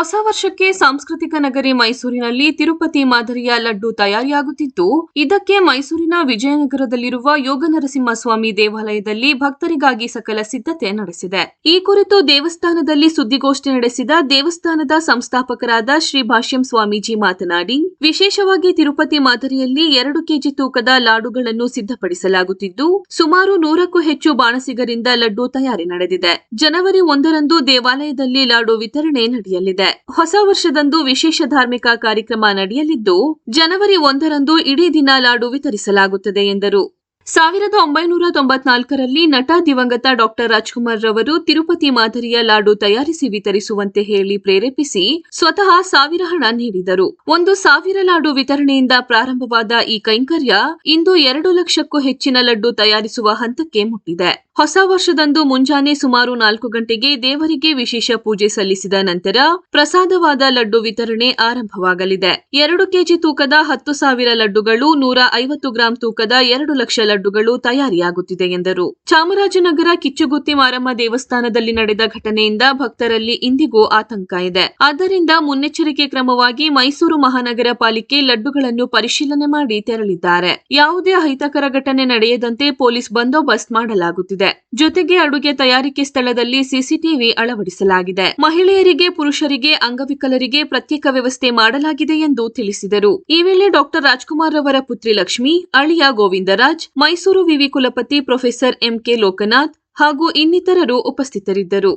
ಹೊಸ ವರ್ಷಕ್ಕೆ ಸಾಂಸ್ಕೃತಿಕ ನಗರಿ ಮೈಸೂರಿನಲ್ಲಿ ತಿರುಪತಿ ಮಾದರಿಯ ಲಡ್ಡು ತಯಾರಿಯಾಗುತ್ತಿದ್ದು ಇದಕ್ಕೆ ಮೈಸೂರಿನ ವಿಜಯನಗರದಲ್ಲಿರುವ ಯೋಗ ನರಸಿಂಹಸ್ವಾಮಿ ದೇವಾಲಯದಲ್ಲಿ ಭಕ್ತರಿಗಾಗಿ ಸಕಲ ಸಿದ್ಧತೆ ನಡೆಸಿದೆ. ಈ ಕುರಿತು ದೇವಸ್ಥಾನದಲ್ಲಿ ಸುದ್ದಿಗೋಷ್ಠಿ ನಡೆಸಿದ ದೇವಸ್ಥಾನದ ಸಂಸ್ಥಾಪಕರಾದ ಶ್ರೀ ಭಾಷ್ಯಂ ಸ್ವಾಮೀಜಿ ಮಾತನಾಡಿ, ವಿಶೇಷವಾಗಿ ತಿರುಪತಿ ಮಾದರಿಯಲ್ಲಿ ಎರಡು ಕೆಜಿ ತೂಕದ ಲಾಡುಗಳನ್ನು ಸಿದ್ಧಪಡಿಸಲಾಗುತ್ತಿದ್ದು, ಸುಮಾರು ನೂರಕ್ಕೂ ಹೆಚ್ಚು ಬಾಣಸಿಗರಿಂದ ಲಡ್ಡು ತಯಾರಿ ನಡೆದಿದೆ. ಜನವರಿ ಒಂದರಂದು ದೇವಾಲಯದಲ್ಲಿ ಲಾಡು ವಿತರಣೆ ನಡೆಯಲಿದೆ. ಹೊಸ ವರ್ಷದಂದು ವಿಶೇಷ ಧಾರ್ಮಿಕ ಕಾರ್ಯಕ್ರಮ ನಡೆಯಲಿದ್ದು ಜನವರಿ ಒಂದರಂದು ಇಡೀ ದಿನ ಲಾಡು ವಿತರಿಸಲಾಗುತ್ತದೆ ಎಂದರು. ಸಾವಿರದ ಒಂಬೈನೂರ ತೊಂಬತ್ನಾಲ್ಕರಲ್ಲಿ ನಟ ದಿವಂಗತ ಡಾಕ್ಟರ್ ರಾಜ್ಕುಮಾರ್ ರವರು ತಿರುಪತಿ ಮಾದರಿಯ ಲಾಡು ತಯಾರಿಸಿ ವಿತರಿಸುವಂತೆ ಹೇಳಿ ಪ್ರೇರೇಪಿಸಿ ಸ್ವತಃ ಸಾವಿರ ಹಣ ನೀಡಿದರು. ಒಂದು ಸಾವಿರ ಲಾಡು ವಿತರಣೆಯಿಂದ ಪ್ರಾರಂಭವಾದ ಈ ಕೈಂಕರ್ಯ ಇಂದು ಎರಡು ಲಕ್ಷಕ್ಕೂ ಹೆಚ್ಚಿನ ಲಡ್ಡು ತಯಾರಿಸುವ ಹಂತಕ್ಕೆ ಮುಟ್ಟಿದೆ. ಹೊಸ ವರ್ಷದಂದು ಮುಂಜಾನೆ ಸುಮಾರು ನಾಲ್ಕು ಗಂಟೆಗೆ ದೇವರಿಗೆ ವಿಶೇಷ ಪೂಜೆ ಸಲ್ಲಿಸಿದ ನಂತರ ಪ್ರಸಾದವಾದ ಲಡ್ಡು ವಿತರಣೆ ಆರಂಭವಾಗಲಿದೆ. ಎರಡು ಕೆಜಿ ತೂಕದ ಹತ್ತು ಸಾವಿರ ಲಡ್ಡುಗಳು ನೂರ ಐವತ್ತು ಗ್ರಾಂ ತೂಕದ ಎರಡು ಲಕ್ಷ ಲಡ್ಡುಗಳು ತಯಾರಿಯಾಗುತ್ತಿದೆ ಎಂದರು. ಚಾಮರಾಜನಗರ ಕಿಚ್ಚುಗುತ್ತಿ ಮಾರಮ್ಮ ದೇವಸ್ಥಾನದಲ್ಲಿ ನಡೆದ ಘಟನೆಯಿಂದ ಭಕ್ತರಲ್ಲಿ ಇಂದಿಗೂ ಆತಂಕ ಇದೆ. ಆದ್ದರಿಂದ ಮುನ್ನೆಚ್ಚರಿಕೆ ಕ್ರಮವಾಗಿ ಮೈಸೂರು ಮಹಾನಗರ ಪಾಲಿಕೆ ಲಡ್ಡುಗಳನ್ನು ಪರಿಶೀಲನೆ ಮಾಡಿ ತೆರಳಿದ್ದಾರೆ. ಯಾವುದೇ ಅಹಿತಕರ ಘಟನೆ ನಡೆಯದಂತೆ ಪೊಲೀಸ್ ಬಂದೋಬಸ್ತ್ ಮಾಡಲಾಗುತ್ತಿದೆ. ಜೊತೆಗೆ ಅಡುಗೆ ತಯಾರಿಕೆ ಸ್ಥಳದಲ್ಲಿ ಸಿಸಿಟಿವಿ ಅಳವಡಿಸಲಾಗಿದೆ. ಮಹಿಳೆಯರಿಗೆ, ಪುರುಷರಿಗೆ, ಅಂಗವಿಕಲರಿಗೆ ಪ್ರತ್ಯೇಕ ವ್ಯವಸ್ಥೆ ಮಾಡಲಾಗಿದೆ ಎಂದು ತಿಳಿಸಿದರು. ಈ ವೇಳೆ ಡಾಕ್ಟರ್ ರಾಜ್ಕುಮಾರ್ ಅವರ ಪುತ್ರಿ ಲಕ್ಷ್ಮಿ, ಅಳಿಯ ಗೋವಿಂದರಾಜ್ ಮೈಸೂರು ವಿವಿ ಕುಲಪತಿ ಪ್ರೊಫೆಸರ್ ಎಂಕೆ ಲೋಕನಾಥ್ ಹಾಗೂ ಇನ್ನಿತರರು ಉಪಸ್ಥಿತರಿದ್ದರು.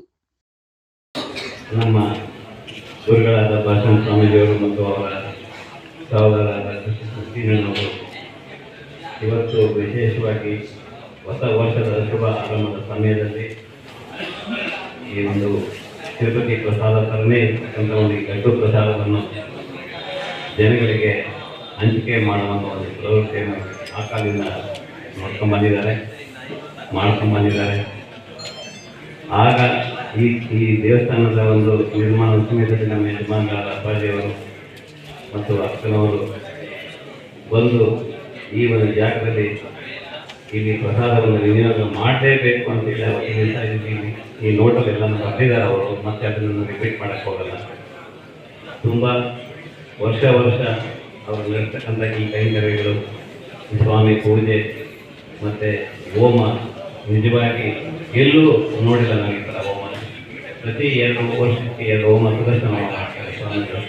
ನಮ್ಮ ಗುರುಗಳಾದ ಭಾಷಣ ಸ್ವಾಮೀಜಿಯವರು ಮತ್ತು ಅವರ ಸಹೋದರಾದ ಕೃಷ್ಣನವರು ಇವತ್ತು ವಿಶೇಷವಾಗಿ ಹೊಸ ವರ್ಷದ ಶುಭ ಆರಂಭದ ಸಮಯದಲ್ಲಿ ಈ ಒಂದು ತಿರುಪತಿ ಪ್ರಸಾದ ತರನೇ ಅಂತ ಒಂದು ಈ ಲಡ್ಡು ಪ್ರಸಾದವನ್ನು ಜನಗಳಿಗೆ ಹಂಚಿಕೆ ಮಾಡುವಂಥ ಒಂದು ಪ್ರವೃತ್ತಿಯನ್ನು ಆ ಕಾಲದಿಂದ ನೋಡ್ಕೊಂಡ್ಬಂದಿದ್ದಾರೆ ಮಾಡ್ಕೊಂಬಂದಿದ್ದಾರೆ. ಆಗ ಈ ಈ ದೇವಸ್ಥಾನದ ಒಂದು ನಿರ್ಮಾಣ ಸಮಯದಲ್ಲಿ ನಮ್ಮ ಯಜಮಾನರಾದ ಅಪ್ಪಾಜಿಯವರು ಮತ್ತು ಅಕ್ಕನವರು ಬಂದು ಈ ಒಂದು ಜಾಗದಲ್ಲಿ ಇಲ್ಲಿ ಪ್ರಸಾದವನ್ನು ವಿನಿಯೋಗ ಮಾಡಲೇಬೇಕು ಹೇಳ್ತಾ ಇದ್ದೀವಿ. ಈ ನೋಟಲ್ಲೆಲ್ಲನೂ ಬರ್ತಿದ್ದಾರೆ ಅವರು, ಮತ್ತೆ ಅದನ್ನು ರಿಪೀಟ್ ಮಾಡೋಕ್ಕೆ ಹೋಗಲ್ಲ. ತುಂಬ ವರ್ಷ ವರ್ಷ ಅವರು ನಡೆಸ್ತಕ್ಕಂಥ ಈ ಕೈಂಕರ್ಯಗಳು, ಸ್ವಾಮಿ ಪೂಜೆ ಮತ್ತು ಹೋಮ ನಿಜವಾಗಿ ಎಲ್ಲೂ ನೋಡಿಲ್ಲ ನಾನು ಈ ಥರ ಹೋಮ ಪ್ರತಿ ಎರಡು ವರ್ಷಕ್ಕೆ ಎರಡು ಹೋಮ ಪ್ರದರ್ಶನ ಮಾಡ್ತಾರೆ ಸ್ವಾಮಿಗಳು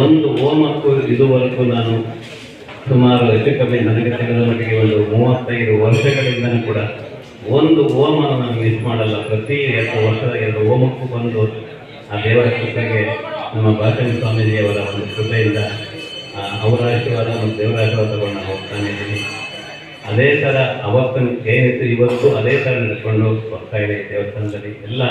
ಒಂದು ಹೋಮಕ್ಕೂ ಇದುವರೆಗೂ ನಾನು ಸುಮಾರು ಹೆಚ್ಚು ಕಮ್ಮಿ ನನಗೆ ತಿಳಿದ ಮಟ್ಟಿಗೆ ಒಂದು ಮೂವತ್ತೈದು ವರ್ಷಗಳಿಂದನೂ ಕೂಡ ಒಂದು ಹೋಮ ನಾನು ಮಿಸ್ ಮಾಡಲ್ಲ. ಪ್ರತಿ ಎರಡು ವರ್ಷದ ಎರಡು ಹೋಮಕ್ಕೂ ಬಂದು ಆ ದೇವರ ಕೃಪೆಗೆ ನಮ್ಮ ಭಾಷಣ ಸ್ವಾಮೀಜಿಯವರ ಒಂದು ಕೃಪೆಯಿಂದ ಅವರ ಆಶೀರ್ವಾದ ಮತ್ತು ದೇವರ ಆಶೀರ್ವಾದ ತಗೊಂಡು ನಾನು ಹೋಗ್ತಾನೆ ಇದ್ದೀನಿ. ಅದೇ ಥರ ಅವತ್ತು ಏನಿತ್ತು ಇವತ್ತು ಅದೇ ಥರ ನಡ್ಕೊಂಡು ಹೋಗ್ತಾ ಇದೆ ದೇವಸ್ಥಾನದಲ್ಲಿ ಎಲ್ಲ